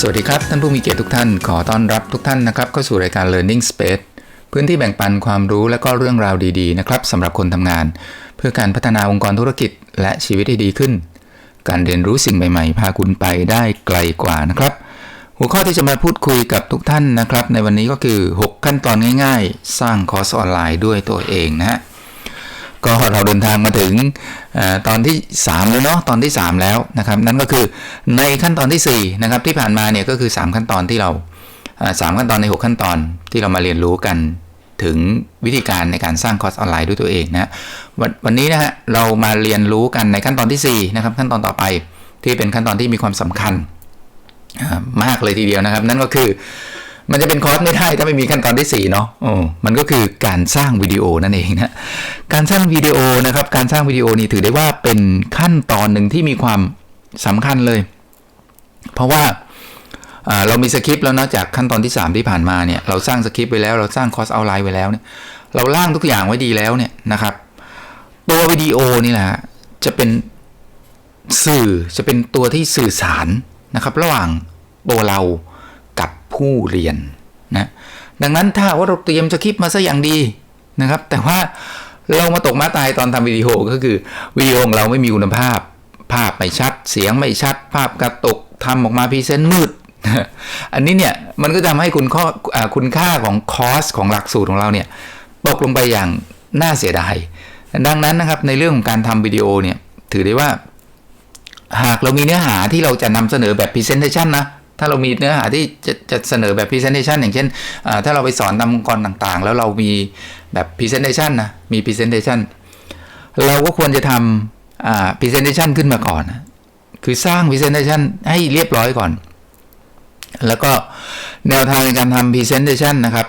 สวัสดีครับ ท่านผู้มีเกียรติทุกท่าน ขอต้อนรับทุกท่านนะครับเข้าสู่รายการ Learning Space พื้นที่แบ่งปันความรู้และก็เรื่องราวดีๆนะครับสำหรับคนทำงาน เพื่อการพัฒนาองค์กรธุรกิจ และชีวิตให้ดีขึ้น การเรียนรู้สิ่งใหม่ๆ พาคุณไปได้ไกลกว่านะครับ หัวข้อที่จะมาพูดคุยกับทุกท่านนะครับ ในวันนี้ก็คือ 6 ขั้นตอนง่าย ๆ สร้างคอร์สออนไลน์ด้วยตัวเองนะฮะ ก็เราเดินทางมาถึงอตอนที่ 3 แล้วเนาะตอนที่ 3 แล้วนะครับ นั่นก็คือในขั้นตอนที่4นะครับที่ผ่านมาเนี่ยก็คือ 3 ขั้นตอนที่เราสามขั้นตอนใน 6 ขั้นตอนที่เรามาเรียนรู้กันถึงวิธีการในการสร้างคอร์สออนไลน์ด้วยตัวเองนะวันวันนี้นะฮะเรามาเรียนรู้กันในขั้นตอนที่4นะครับขั้นตอนต่อไปที่เป็นขั้นตอนที่มีความสำคัญมากเลยทีเดียวนะครับ นั่นก็คือ มันจะเป็นคอร์สไม่ได้ถ้าไม่มีขั้นตอนที่4เนาะโอ้มันก็คือการสร้างวิดีโอนั่นเองนะ การสร้างวิดีโอนะครับ การสร้างวิดีโอนี่ถือได้ว่าเป็นขั้นตอนหนึ่งที่มีความสำคัญเลย เพราะว่าเรามีสคริปต์แล้วนะจากขั้นตอนที่ 3 ที่ผ่านมาเนี่ยเราสร้างสคริปต์ไว้แล้วเราสร้างคอร์สเอาไลน์ไว้แล้วเนี่ยเราล่างทุกอย่างไว้ดีแล้วเนี่ยนะครับ ตัววิดีโอนี่แหละจะเป็นสื่อจะเป็นตัวที่สื่อสารนะครับ ระหว่างตัวเรา ผู้เรียนนะดังนั้นถ้าว่าเราเตรียมสคริปต์มาซะอย่างดีนะครับ แต่ว่าเรามาตกมาตายตอนทำวิดีโอก็คือวิดีโอของเราไม่มีคุณภาพ ภาพไม่ชัด เสียงไม่ชัด ภาพกระตกทำออกมาพรีเซนต์มืด อันนี้เนี่ยมันก็ทำให้คุณข้ออ่าคุณค่าของคอสของหลักสูตรของเราเนี่ยตกลงไปอย่างน่าเสียดายดังนั้นนะครับในเรื่องของการทำวิดีโอเนี่ยถือได้ว่า หากเรามีเนื้อหาที่เราจะนำเสนอแบบ Presentation นะ ถ้าเรามีเนื้อหาที่จะจะเสนอแบบ Presentation อย่างเช่น ถ้าเราไปสอนตามองค์กรต่างๆ แล้วเรามีแบบ Presentation นะ มี Presentation เราก็ควรจะทำอ่า Presentation ขึ้นมาก่อน คือสร้าง Presentation ให้เรียบร้อยก่อน แล้วก็แนวทางในการทำ Presentation นะครับ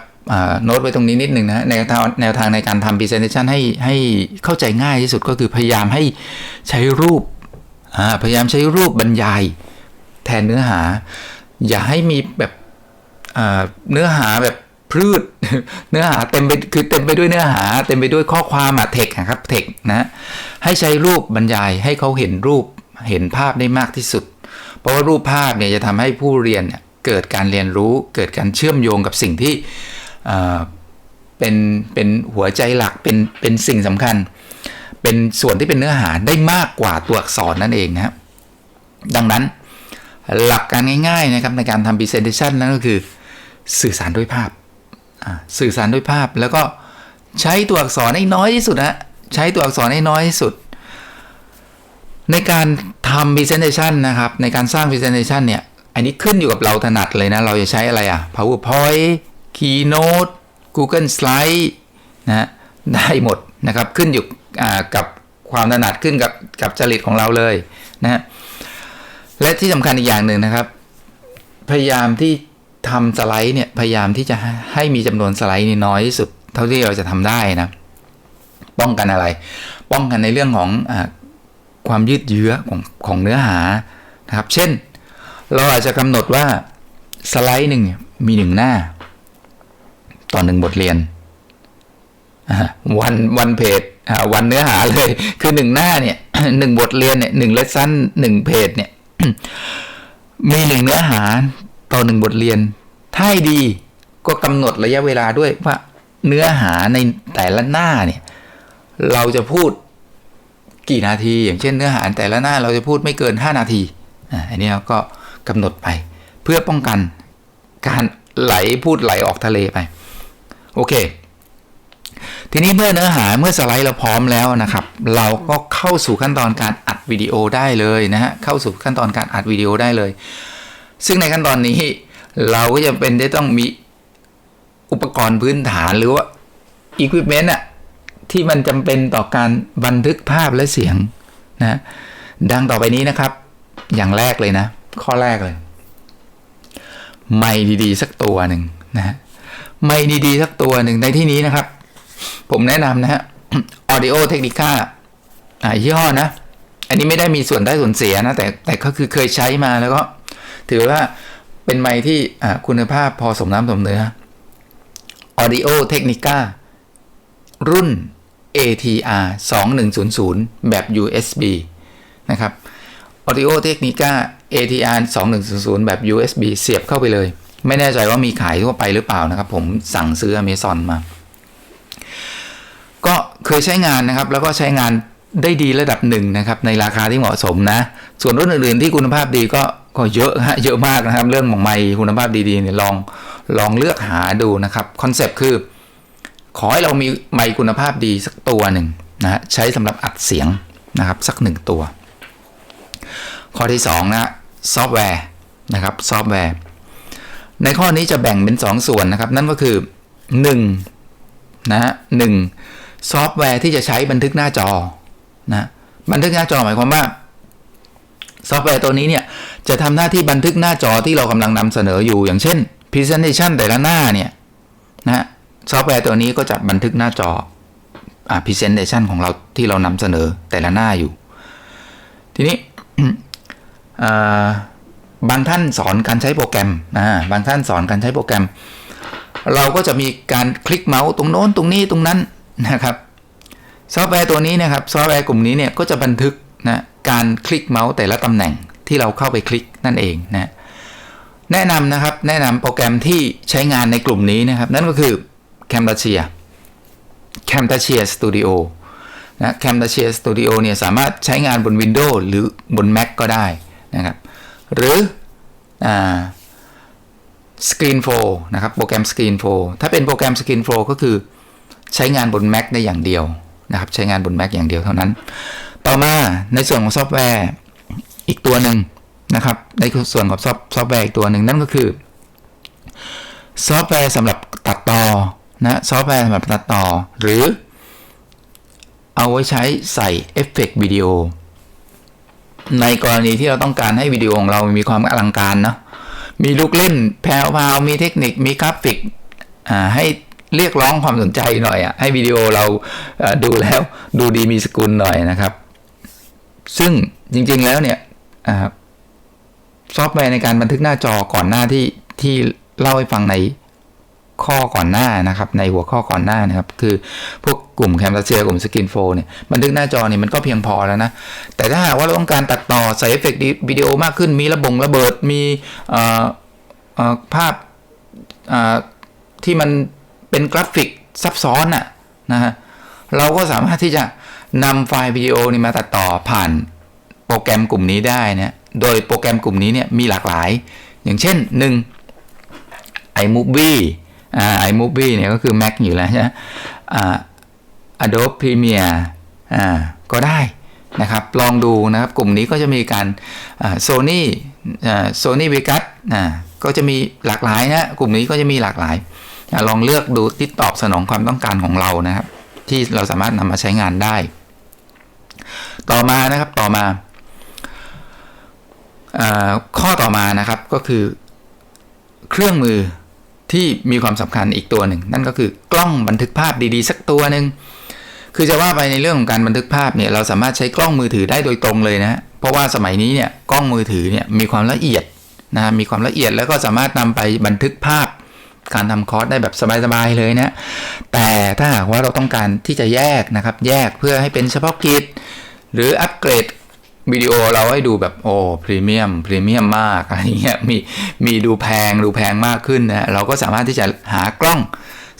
โน้ตไว้ตรงนี้นิดหนึ่งนะแนวทางแนวทางในการทำ Presentation ให้ให้เข้าใจง่ายที่สุดก็คือพยายามให้ใช้รูปพยายามใช้รูปบรรยายแทนเนื้อหา อย่าให้มีแบบเนื้อหาแบบพืชเนื้อหาเต็มไปคือเต็มไปด้วยเนื้อหา เต็มไปด้วยข้อความอะเทคครับเทคนะให้ใช้รูปบรรยายให้เขาเห็นรูปเห็นภาพได้มากที่สุด เพราะว่ารูปภาพเนี่ยจะทำให้ผู้เรียนเนี่ยเกิดการเรียนรู้ เกิดการเชื่อมโยงกับสิ่งที่เป็นเป็นหัวใจหลักเป็นเป็นสิ่งสำคัญ เป็นส่วนที่เป็นเนื้อหาได้มากกว่าตัวอักษรนั่นเองนะครับดังนั้น หลักการง่ายๆนะครับในการทำ presentation นั่นก็คือสื่อสารด้วยภาพ สื่อสารด้วยภาพแล้วก็ใช้ตัวอักษรให้น้อยที่สุดนะใช้ตัวอักษรให้น้อยที่สุด ในการทำ presentation นะครับ ในการสร้าง presentation เนี่ย อันนี้ขึ้นอยู่กับเราถนัดเลยนะ เราจะใช้อะไรอะ powerpoint keynote google slide นะได้หมดนะครับ ขึ้นอยู่กับความถนัดขึ้นกับกับจริตของเราเลยนะฮะ และที่สำคัญอีกอย่างหนึ่งนะครับ พยายามที่ทำสไลด์เนี่ยพยายามที่จะให้มีจำนวนสไลด์นี่น้อยที่สุด เท่าที่เราจะทำได้นะ ป้องกันอะไร ป้องกันในเรื่องของอความยืดเยื้อของของเนื้อหานะครับ เช่น เราอาจจะกำหนดว่าสไลด์หนึ่งมีหนึ่งหน้า ต่อหนึ่งบทเรียนวันวันเพจวันเนื้อหาเลย คือหนึ่งหน้าเนี่ยหนึ่งบทเรียนเนี่ยหนึ่งเลสสั้นหนึ่งเพจเนี่ย มีหนึ่งเนื้อหาต่อหนึ่งบทเรียน ถ้าให้ดีก็กำหนดระยะเวลาด้วยว่าเนื้อหาในแต่ละหน้าเนี่ย เราจะพูดกี่นาที อย่างเช่นเนื้อหาแต่ละหน้าเราจะพูดไม่เกิน 5 นาทีอันนี้เราก็กำหนดไป เพื่อป้องกันการไหลพูดไหลออกทะเลไป โอเค ทีนี้เมื่อเนื้อหาเมื่อสไลด์เราพร้อมแล้วนะครับ เราก็เข้าสู่ขั้นตอนการอัดวิดีโอได้เลยนะฮะเข้าสู่ขั้นตอนการอัดวิดีโอได้เลย ซึ่งในขั้นตอนนี้เราก็จะเป็นได้ต้องมีอุปกรณ์พื้นฐานหรือว่าอุปกรณ์อะที่มันจำเป็นต่อการบันทึกภาพและเสียงนะดังต่อไปนี้นะครับ อย่างแรกเลยนะ ข้อแรกเลย ไมค์ดีๆ สักตัวหนึ่งนะฮะไมค์ดีๆ สักตัวหนึ่งในที่นี้นะครับ ผมแนะนำนะฮะ Audio Technica อ่ายี่ห้อนะ อันนี้ไม่ได้มีส่วนได้ส่วนเสียนะ แต่แต่ก็คือเคยใช้มาแล้วก็ ถือว่าเป็นไมค์ที่คุณภาพพอสมน้ำสมเนื้อ Audio Technica รุ่น ATR 2100 แบบ USB นะครับ Audio Technica ATR 2100 แบบ USB เสียบเข้าไปเลย ไม่แน่ใจว่ามีขายทั่วไปหรือเปล่านะครับ ผมสั่งซื้อ Amazon มา เคยใช้งานนะครับ แล้วก็ใช้งานได้ดีระดับหนึ่งนะครับในราคาที่เหมาะสมนะ ส่วนรุ่นอื่นๆที่คุณภาพดีก็ก็เยอะฮะเยอะมากนะครับ เรื่องของไมค์คุณภาพดีๆเนี่ยลองลองเลือกหาดูนะครับคอนเซปต์คือ ขอให้เรามีไมค์คุณภาพดีสักตัวหนึ่งนะฮะใช้สำหรับอัดเสียงนะครับสักหนึ่งตัว ข้อที่2นะซอฟต์แวร์นะครับซอฟต์แวร์ ในข้อนี้จะแบ่งเป็น 2 ส่วนนะครับ นั่นก็คือ1นะฮะหนึ่ง ซอฟต์แวร์ที่จะใช้บันทึกหน้าจอนะบันทึกหน้าจอหมายความว่า ซอฟต์แวร์ตัวนี้เนี่ยจะทำหน้าที่บันทึกหน้าจอที่เรากำลังนำเสนออยู่ อย่างเช่น Presentation แต่ละหน้าเนี่ยนะซอฟต์แวร์ตัวนี้ก็จะบันทึกหน้าจออ่า Presentation ของเราที่เรานำเสนอแต่ละหน้าอยู่ ทีนี้บางท่านสอนการใช้โปรแกรมนะบางท่านสอนการใช้โปรแกรม เราก็จะมีการคลิกเมาส์ตรงโน้นตรงนี้ตรงนั้น นะครับ ซอฟต์แวร์ตัวนี้นะครับ ซอฟต์แวร์กลุ่มนี้เนี่ยก็จะบันทึกนะการคลิกเมาส์แต่ละตำแหน่งที่เราเข้าไปคลิกนั่นเองนะแนะนำนะครับแนะนำโปรแกรมที่ใช้งานในกลุ่มนี้นะครับ นั่นก็คือ Camtasia Camtasia Studio นะ Camtasia Studio เนี่ยสามารถใช้งานบน Windows หรือบน Mac ก็ได้นะครับ หรืออ่า Screen 4นะครับโปรแกรม Screen 4ถ้าเป็นโปรแกรม Screen 4ก็คือ ใช้งานบน Mac ได้อย่างเดียวนะครับ ใช้งานบน Mac อย่างเดียวเท่านั้น ต่อมาในส่วนของซอฟต์แวร์อีกตัวหนึ่งนะครับ ในส่วนของซอฟซอฟต์แวร์อีกตัวหนึ่งนั่นก็คือซอฟต์แวร์สำหรับตัดต่อนะซอฟต์แวร์สำหรับตัดต่อ หรือ เอาไว้ใช้ใส่เอฟเฟกต์วิดีโอในกรณีที่เราต้องการให้วิดีโอของเรามีความอลังการเนาะมีลูกเล่นแพรวๆมีเทคนิคมีกราฟิกให้ เรียกร้องความสนใจหน่อยอะให้วิดีโอเราดูแล้วดูดีมีสกุลหน่อยนะครับ ซึ่งจริงๆแล้วเนี่ยซอฟต์แวร์ในการบันทึกหน้าจอก่อนหน้าที่ที่เล่าให้ฟังในข้อก่อนหน้านะครับ ในหัวข้อก่อนหน้านะครับ คือพวกกลุ่มแคม t เซียกลุ่มสกินโฟเนี่ยบันทึกหน้าจอเนี่ยมันก็เพียงพอแล้วนะ แต่ถ้าหากว่าเราต้องการตัดต่อใส่เอฟเฟกต์วิดีโอมากขึ้นมีระบงระเบิดมีภาพที่มัน เป็นกราฟิกซับซ้อนอะนะฮะเราก็สามารถที่จะนำไฟล์วิดีโอนี้มาตัดต่อผ่านโปรแกรมกลุ่มนี้ได้นะโดยโปรแกรมกลุ่มนี้เนี่ยมีหลากหลาย อย่างเช่น 1 iMovie อ่า iMovie เนี่ยก็คือ Mac อยู่แล้วใช่ไหมอ่า Adobe Premiere อ่าก็ได้นะครับ ลองดูนะครับ กลุ่มนี้ก็จะมีการอ่า Sony อ่า Sony Vegas อ่าก็จะมีหลากหลายนะ กลุ่มนี้ก็จะมีหลากหลาย ลองเลือกดูที่ตอบสนองความต้องการของเรานะครับ ที่เราสามารถนำมาใช้งานได้ ต่อมานะครับต่อมาข้อต่อมานะครับก็คือ เครื่องมือที่มีความสำคัญอีกตัวหนึ่ง นั่นก็คือกล้องบันทึกภาพดีๆ สักตัวหนึ่งคือจะว่าไปในเรื่องของการบันทึกภาพเนี่ยเราสามารถใช้กล้องมือถือได้โดยตรงเลยนะเพราะว่าสมัยนี้เนี่ยกล้องมือถือเนี่ยมีความละเอียดนะมีความละเอียดแล้วก็สามารถนำไปบันทึกภาพ การทำคอร์สได้แบบสบายๆเลยนะ แต่ถ้าหากว่าเราต้องการที่จะแยกนะครับ แยกเพื่อให้เป็นเฉพาะกิจ หรืออัปเกรดวิดีโอเราให้ดูแบบโอ้พรีเมียมพรีเมียมมากอะไรเงี้ยมีมีดูแพงดูแพงมากขึ้นนะเราก็สามารถที่จะหากล้อง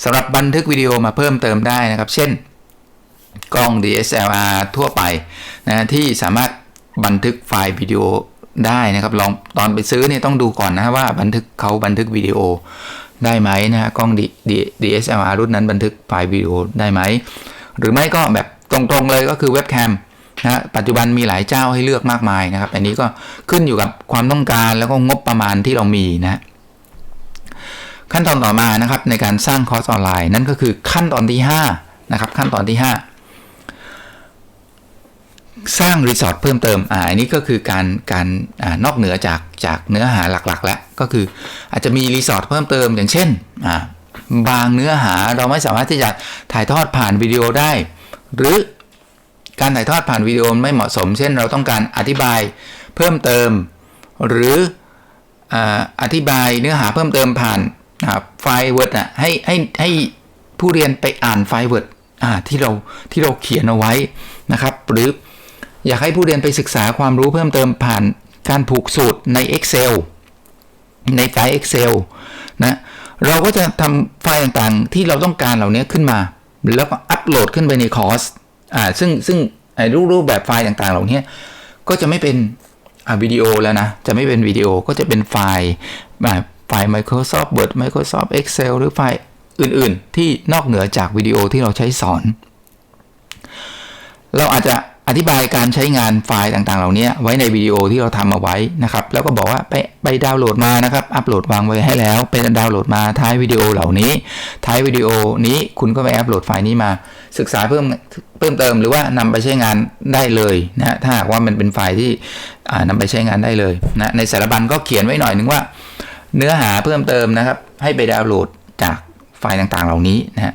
สำหรับบันทึกวิดีโอมาเพิ่มเติมได้นะครับ เช่น กล้อง DSLR ทั่วไปนะที่สามารถบันทึกไฟล์วิดีโอได้นะครับลองตอนไปซื้อเนี่ยต้องดูก่อนนะว่าบันทึกเขาบันทึกวิดีโอ ได้ไหมนะฮะกล้อง DSLR รุ่นนั้นบันทึกไฟล์วิดีโอได้ไหม หรือไม่ก็แบบตรงๆเลยก็คือเว็บแคมนะปัจจุบันมีหลายเจ้าให้เลือกมากมายนะครับ อันนี้ก็ขึ้นอยู่กับความต้องการแล้วก็งบประมาณที่เรามีนะขั้นตอนต่อมานะครับในการสร้างคอร์สออนไลน์นั่นก็คือขั้นตอนที่5นะครับขั้นตอนที่ 5 สร้างรีสอร์ทเพิ่มเติมอ่าอันนี้ก็คือการการอ่านอกเหนือจากจากเนื้อหาหลักๆ แล้วก็คืออาจจะมีรีสอร์ทเพิ่มเติมอย่างเช่นอ่าบางเนื้อหาเราไม่สามารถที่จะถ่ายทอดผ่านวิดีโอได้ หรือการถ่ายทอดผ่านวิดีโอไม่เหมาะสม เช่น เราต้องการอธิบายเพิ่มเติม หรืออธิบายเนื้อหาเพิ่มเติมผ่านไฟล์เวิร์ดอะให้ให้ให้ผู้เรียนไปอ่านไฟล์เวิร์ดที่เราที่เราเขียนเอาไว้นะครับ หรือ อยากให้ผู้เรียนไปศึกษาความรู้เพิ่มเติมผ่านการผูกสูตรใน Excel ในไฟล์ Excel นะเราก็จะทำไฟล์ต่างๆ ที่เราต้องการเหล่านี้ขึ้นมา แล้วก็อัปโหลดขึ้นไปในคอร์สอ่าซึ่งซึ่งไอ้รูปรูปแบบไฟล์ต่างๆ เหล่านี้ก็จะไม่เป็นอ่าวิดีโอแล้วนะ จะไม่เป็นวิดีโอก็จะเป็นไฟล์แบบไฟล์ Microsoft Word Microsoft Excel หรือไฟล์อื่นๆ ที่นอกเหนือจากวิดีโอที่เราใช้สอน เราอาจจะ อธิบายการใช้งานไฟล์ต่างๆ เหล่านี้ไว้ในวิดีโอที่เราทำมาไว้นะครับ แล้วก็บอกว่าไปไปดาวน์โหลดมานะครับ อัปโหลดวางไว้ให้แล้ว ไปดาวน์โหลดมาท้ายวิดีโอเหล่านี้ ท้ายวิดีโอนี้คุณก็ไปอัปโหลดไฟล์นี้มา ศึกษาเพิ่มเพิ่มเติมหรือว่านำไปใช้งานได้เลยนะถ้าหากว่ามันเป็นไฟล์ที่อ่านำไปใช้งานได้เลยนะในสารบัญก็เขียนไว้หน่อยนึงว่า เนื้อหาเพิ่มเติมนะครับ ให้ไปดาวน์โหลดจากไฟล์ต่างๆ เหล่านี้นะฮะ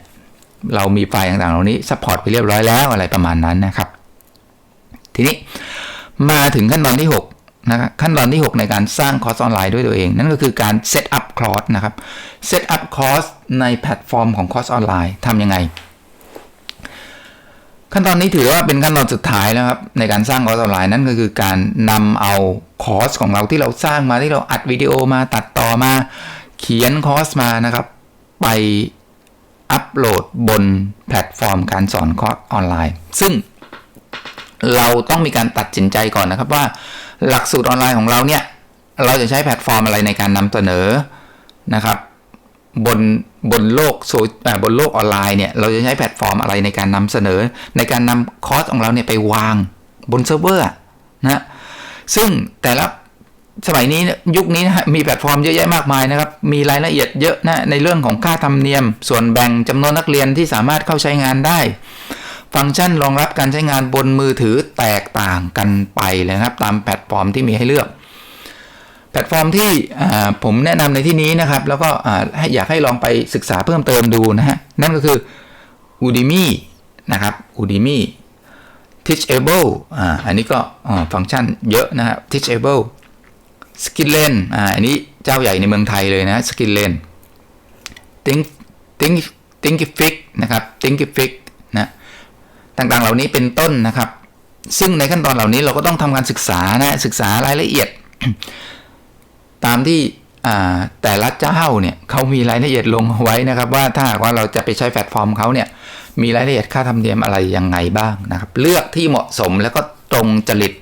เรามีไฟล์ต่างๆ เหล่านี้ซัพพอร์ตไปเรียบร้อยแล้วอะไรประมาณนั้นนะครับ ทีนี้มาถึงขั้นตอนที่6นะครับขั้นตอนที่ 6 ในการสร้างคอร์สออนไลน์ด้วยตัวเอง นั่นก็คือการเซตอัพคอร์สนะครับเซตอัพคอร์สในแพลตฟอร์มของคอร์สออนไลน์ทำยังไง ขั้นตอนนี้ถือว่าเป็นขั้นตอนสุดท้ายแล้วครับในการสร้างคอร์สออนไลน์นั่นก็คือการนำเอาคอร์สของเราที่เราสร้างมาที่เราอัดวิดีโอมาตัดต่อมา เขียนคอร์สมานะครับ ไปอัปโหลดบนแพลตฟอร์มการสอนคอร์สออนไลน์ ซึ่ง เราต้องมีการตัดสินใจก่อนนะครับว่าหลักสูตรออนไลน์ของเราเนี่ยเราจะใช้แพลตฟอร์มอะไรในการนำเสนอนะครับบนบนโลกโซบนโลกออนไลน์เนี่ยเราจะใช้แพลตฟอร์มอะไรในการนำเสนอ ในการนำคอร์สของเราเนี่ยไปวางบนเซิร์ฟเวอร์นะซึ่งแต่ละสมัยนี้ยุคนี้นะมีแพลตฟอร์มเยอะแยะมากมายนะครับ มีรายละเอียดเยอะนะในเรื่องของค่าธรรมเนียม ส่วนแบ่งจำนวนนักเรียนที่สามารถเข้าใช้งานได้ ฟังก์ชันรองรับการใช้งานบนมือถือแตกต่างกันไปเลยนะครับ ตามแพลตฟอร์มที่มีให้เลือก แพลตฟอร์มที่ผมแนะนำในที่นี้นะครับ แล้วก็อยากให้ลองไปศึกษาเพิ่มเติมดูนะฮะ นั่นก็คือ Udemy นะครับ Udemy Teachable อ่าอันนี้ก็ฟังก์ชันเยอะนะครับ Teachable Skilllen อ่าอันนี้เจ้าใหญ่ในเมืองไทยเลยนะ Skilllen Think Think Thinkific นะครับ Thinkific นะ ต่างๆ เหล่านี้เป็นต้นนะครับ ซึ่งในขั้นตอนเหล่านี้เราก็ต้องทำการศึกษานะศึกษารายละเอียด ตามที่แต่ละเจ้าเนี่ยเขามีรายละเอียดลงไว้นะครับ ว่าถ้าหากว่าเราจะไปใช้แพลตฟอร์มเขาเนี่ยมีรายละเอียดค่าธรรมเนียมอะไรยังไงบ้างนะครับ เลือกที่เหมาะสมแล้วก็ตรงจริต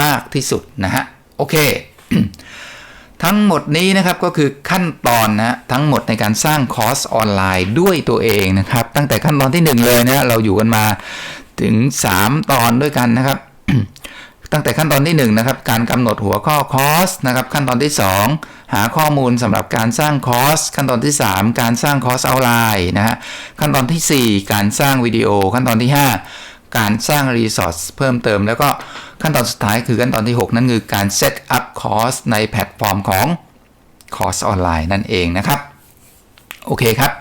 มากที่สุดนะฮะโอเค ทั้งหมดนี้นะครับก็คือขั้นตอนนะทั้งหมดในการสร้างคอร์สออนไลน์ด้วยตัวเองนะครับ ตั้งแต่ขั้นตอนที่ 1 เลยนะเราอยู่กันมาถึง 3 ตอนด้วยกันนะครับ ตั้งแต่ขั้นตอนที่1นะครับการกำหนดหัวข้อคอร์สนะครับขั้นตอนที่ 2 หาข้อมูลสำหรับการสร้างคอร์สขั้นตอนที่ 3 การสร้างคอร์สออนไลน์นะฮะขั้นตอนที่ 4 การสร้างวิดีโอขั้นตอนที่ 5 การสร้างรีซอร์สเพิ่มเติม แล้วก็ขั้นตอนสุดท้ายคือขั้นตอนที่ 6 นั่นคือการเซตอัพคอร์สในแพลตฟอร์มของคอร์สออนไลน์นั่นเองนะครับ โอเคครับ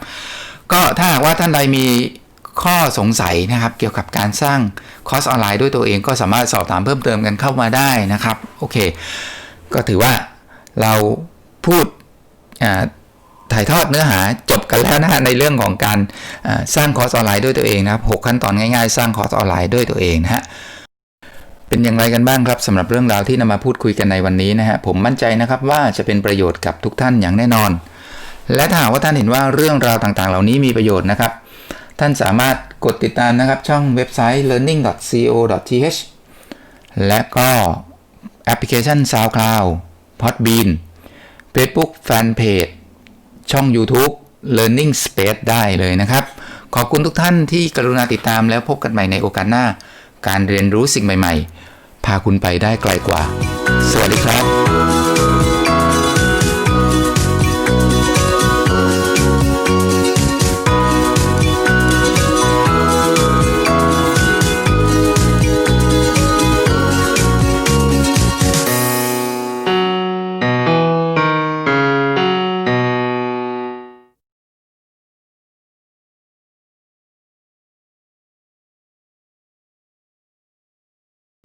ก็ถ้าหากว่าท่านใดมีข้อสงสัยนะครับ เกี่ยวกับการสร้างคอร์สออนไลน์ด้วยตัวเองก็สามารถสอบถามเพิ่มเติมกันเข้ามาได้นะครับ โอเค ก็ถือว่าเราพูด ถ่ายทอดเนื้อหาจบกันแล้วนะฮะในเรื่องของการสร้างคอร์สออนไลน์ด้วยตัวเองนะครับ 6 ขั้นตอนง่ายๆ สร้างคอร์สออนไลน์ด้วยตัวเองนะฮะเป็นอย่างไรกันบ้างครับสำหรับเรื่องราวที่นำมาพูดคุยกันในวันนี้นะฮะผมมั่นใจนะครับว่าจะเป็นประโยชน์กับทุกท่านอย่างแน่นอน และถ้าหากว่าท่านเห็นว่าเรื่องราวต่างๆ เหล่านี้มีประโยชน์นะครับ ท่านสามารถกดติดตามนะครับช่องเว็บไซต์ learning.co.th และก็แอปพลิเคชัน SoundCloud Podbean Facebook Fanpage ช่อง YouTube Learning Space ได้เลยนะครับ ขอบคุณทุกท่านที่กรุณาติดตามแล้วพบกันใหม่ในโอกาสหน้า การเรียนรู้สิ่งใหม่ ๆ พาคุณไปได้ไกลกว่า สวัสดีครับ